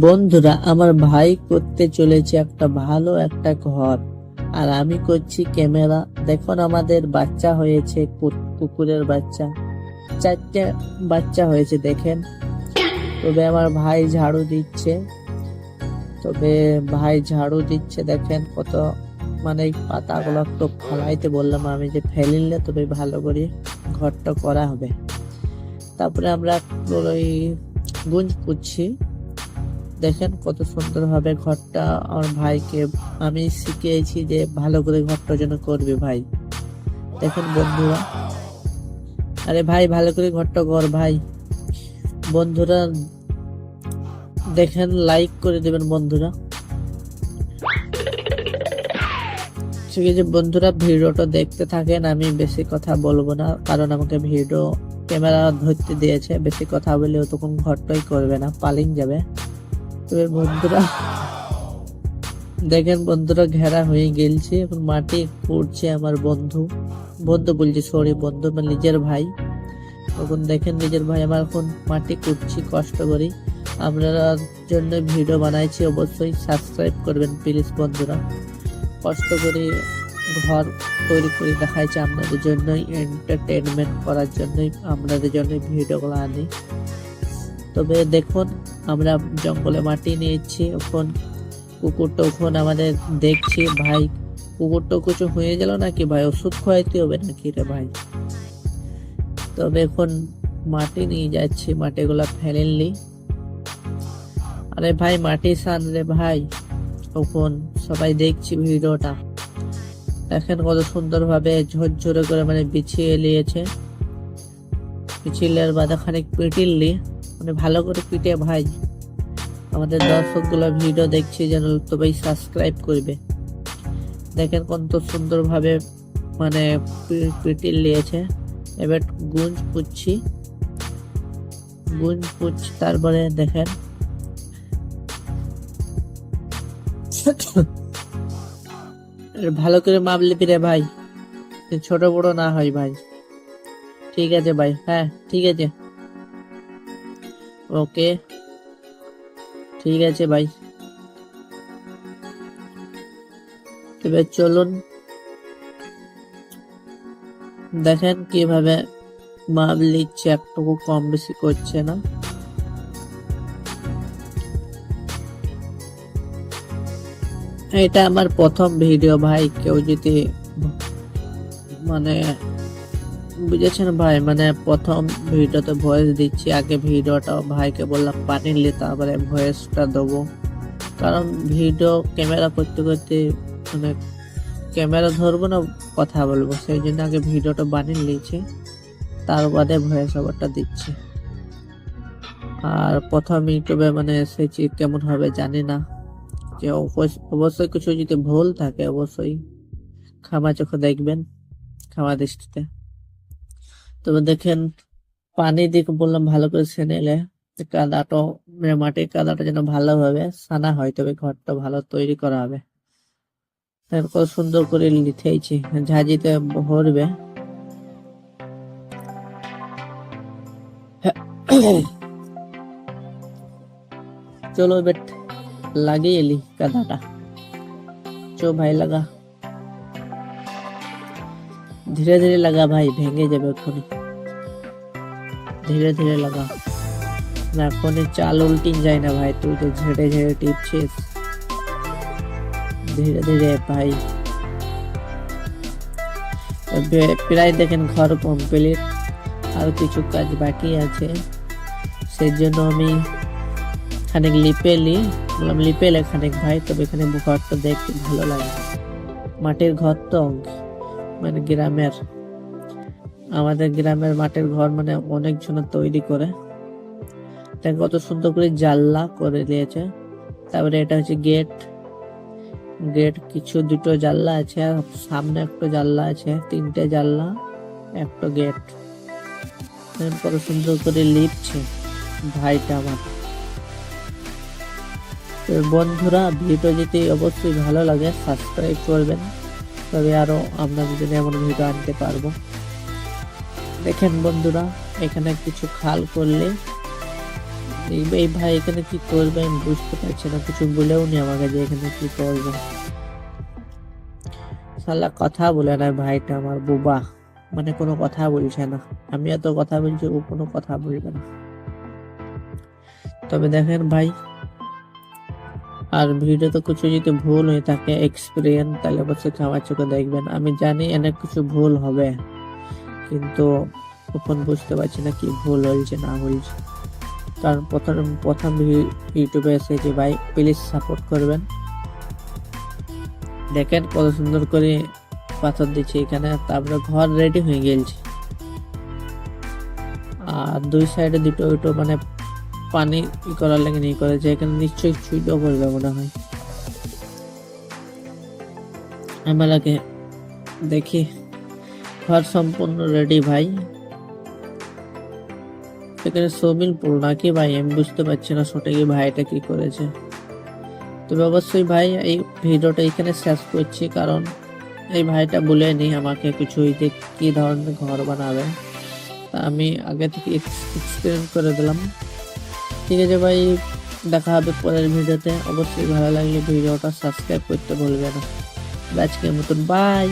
বন্ধুরা, আমার ভাই করতে চলেছে একটা ভালো একটা ঘর। আর আমি করছি ক্যামেরা। দেখুন, আমাদের বাচ্চা হয়েছে কুকুরের বাচ্চা। চারটে বাচ্চা হয়েছে, দেখেন। তবে আমার ভাই ঝাড়ু দিচ্ছে। তবে ভাই ঝাড়ু দিচ্ছে, দেখেন কত। মানে পাতাগুলো তো ফলাইতে বললাম আমি যে ফেলিলে তবে ভালো করে ঘরটা করা হবে। তারপরে আমরা ওই গুঞ্জ পুচ্ছি দেখেন কত সুন্দর ভাবে ঘরটা। আমার ভাইকে আমি শিখিয়েছি যে ভালো করে ঘরটা যেন করবে ভাই। দেখেন বন্ধুরা। আরে ভাই, ভালো করে ঘরটা কর ভাই। বন্ধুরা, দেখেন লাইক করে দেবেন বন্ধুরা। ঠিক আছে, বন্ধুরা, ভিডিওটা দেখতে থাকেন, আমি বেশি কথা বলব না, কারণ আমাকে ভিডিও, ক্যামেরা ধরতে দিয়েছে, বেশি কথা বলেও তখন ঘরটাই করবে না পালিং যাবে। তবে বন্ধুরা। দেখেন বন্ধুরা, ঘেরা হয়ে গেলছে। এখন মাটি করছে আমার বন্ধু। বন্ধু বলছি, সরি বন্ধু, আমার নিজের ভাই। তখন দেখেন, নিজের ভাই আমার এখন মাটি কুটছি কষ্ট করি। আপনারা জন্য ভিডিও বানাইছি, অবশ্যই সাবস্ক্রাইব করবেন প্লিজ বন্ধুরা। কষ্ট করে ঘর তৈরি করে দেখাইছে আপনাদের জন্যই এন্টারটেনমেন্ট করার জন্যই, আপনাদের জন্য ভিডিওগুলো আনি। তবে দেখুন, আমরা জঙ্গলে মাটি নিয়েছি, এখন কুকুরটা এখন আমাদের দেখছি, ভাই, কুকুরটা কিছু হয়ে গেল নাকি ভাই? ওষুধ খাওয়াইতে হবে নাকি রে ভাই? তবে এখন মাটি নিয়ে যাচ্ছি, মাটিগুলা ফেলেনলি আরে ভাই, মাটি সান রে ভাই। তখন সবাই দেখছি ভিডিওটা। দেখেন কত সুন্দরভাবে ঝরঝরে করে মানে বিছিয়ে নিয়েছে। পিছিলের বাদে খানিক পিটিললি মানে ভালো করে পিটে ভাই। আমাদের দর্শকগুলো ভিডিও দেখছি যেন তবেই সাবস্ক্রাইব করবে। দেখেন কত সুন্দর ভাবে মানে পি- পিটিল নিয়েছে। এবার গুঞ্জ পুচ্ছি। গুঞ্জ পুচ তারপরে দেখেন। ভালো করে মাপ লিপি রে ভাই। ছোট বড় না হয় ভাই। ঠিক আছে ভাই হ্যাঁ ঠিক আছে। ওকে। ঠিক আছে ভাই এবার চলুন। দেখেন কীভাবে মাপ লিখছে একটুকু কম বেশি করছে না। এটা আমার প্রথম ভিডিও ভাই। কেউ যদি মানে বুঝেছেন ভাই? মানে প্রথম ভিডিওতে ভয়েস দিচ্ছি, আগে ভিডিওটা ভাইকে বললাম, পানি নিলে তারপরে ভয়েসটা দেবো। কারণ ভিডিও, ক্যামেরা করতে করতে মানে ক্যামেরা ধরবো না, কথা বলব। সেই জন্য আগে ভিডিওটা বানিয়ে নিয়েছি তার বাদে ভয়েস ওভারটা দিচ্ছি। আর প্রথম ইউটিউবে মানে এসেছি কেমন হবে জানি না। যে অবশ্য- অবশ্যই কিছু যদি ভুল থাকে, অবশ্যই ক্ষমা চোখে দেখবেন, ক্ষমা দৃষ্টিতে। তবে দেখেন, পানি দিয়ে বললাম ভালো করে কাদাটা মানে মাটির কাদাটা যেন ভালোভাবে সানা হয়, তবে ঘরটা ভালো তৈরি করা হবে। তারপর সুন্দর করে লিথেইছি ঝাঁঝিতে ভরবে। চলো বেট লাগিয়ে এলি কাদাটা। চো ভাই লাগা। ধীরে ধীরে লাগা ভাই ভেঙে যাবে এক্ষুনি ধীরে ধীরে লাগা না এখনই চাল উল্টিন যায় না ভাই তুই তো ঝেড়ে ঝেড়ে টিপছিস ধীরে ধীরে ভাই প্রায় দেখেন ঘর কমপ্লিট আর কিছু কাজ বাকি আছে সেই জন্য আমি খানিক লিপে লি বললাম লিপে লে খানিক ভাই তবে এখানে ঘরটা দেখতে ভালো লাগে মাটির ঘর তো মানে গ্রামের, আমাদের গ্রামের মাটির ঘর মানে অনেক অনেকজন তৈরি করে। কত সুন্দর করে জানলা করে দিয়েছে। তারপরে এটা হচ্ছে গেট। গেট কিছু দুটো জানলা আছে, সামনে একটা জানলা আছে, তিনটে জানলা, একটা গেট। কত সুন্দর করে লিপছে ভাইটা আমার। বন্ধুরা ভিডিও যদি অবশ্যই ভালো লাগে সাবস্ক্রাইব করবেন। তবে আরও আপনাদের জন্য এমন ভিডিও আনতে পারব। দেখেন বন্ধুরা, এখানে কিছু খাল করলে এই ভাই এখানে কি করবে আমি বুঝতে পারছি না, কিছু বলেও নি আমাকে যে এখানে কি করবে। সালা কথা বলে না ভাইটা আমার বোবা মানে কোনো কথা বলছে না। আমি এত কথা বলছি, ও কোনো কথা বলবে না। তবে দেখেন ভাই আর ভিডিওতে কিছু যদি ভুল হয়ে থাকে এক্সপিরিয়েন্স তাহলে অবশ্যই ক্ষমা চোখে দেখবেন। আমি জানি অনেক কিছু ভুল হবে, কিন্তু এখন বুঝতে পারছি না কি ভুল হয়েছে, না হয়েছে। কারণ প্রথম প্রথম ইউটিউবে এসেছি ভাই প্লিজ সাপোর্ট করবেন। দেখেন কত সুন্দর করে পাথর দিচ্ছে এখানে, তারপরে ঘর রেডি হয়ে গেছে। আর দুই সাইডে দুটো দুটো মানে পানি ই করার লাগে নিয়ে করেছে এখানে নিশ্চয়ই চুইও করবে মনে হয়। আমার আগে দেখি। ঘর সম্পূর্ণ রেডি ভাই। এখানে সবিল পুল নাকি ভাই? আমি বুঝতে পারছি না সঠিক এই ভাইটা কি করেছে। তবে অবশ্যই ভাই, এই ভিডিওটা এখানে শেষ করছি কারণ এই ভাইটা বলে বলেনি আমাকে কিছু ওই যে কি ধরনের ঘর বানাবে। তা আমি আগে থেকে এক্সপিরিয়েন্স করে দিলাম। ঠিক আছে ভাই, দেখা হবে পরের ভিডিওতে। অবশ্যই ভালো লাগলে ভিডিওটা সাবস্ক্রাইব করতে ভুলবে না। আজকের মতন বাই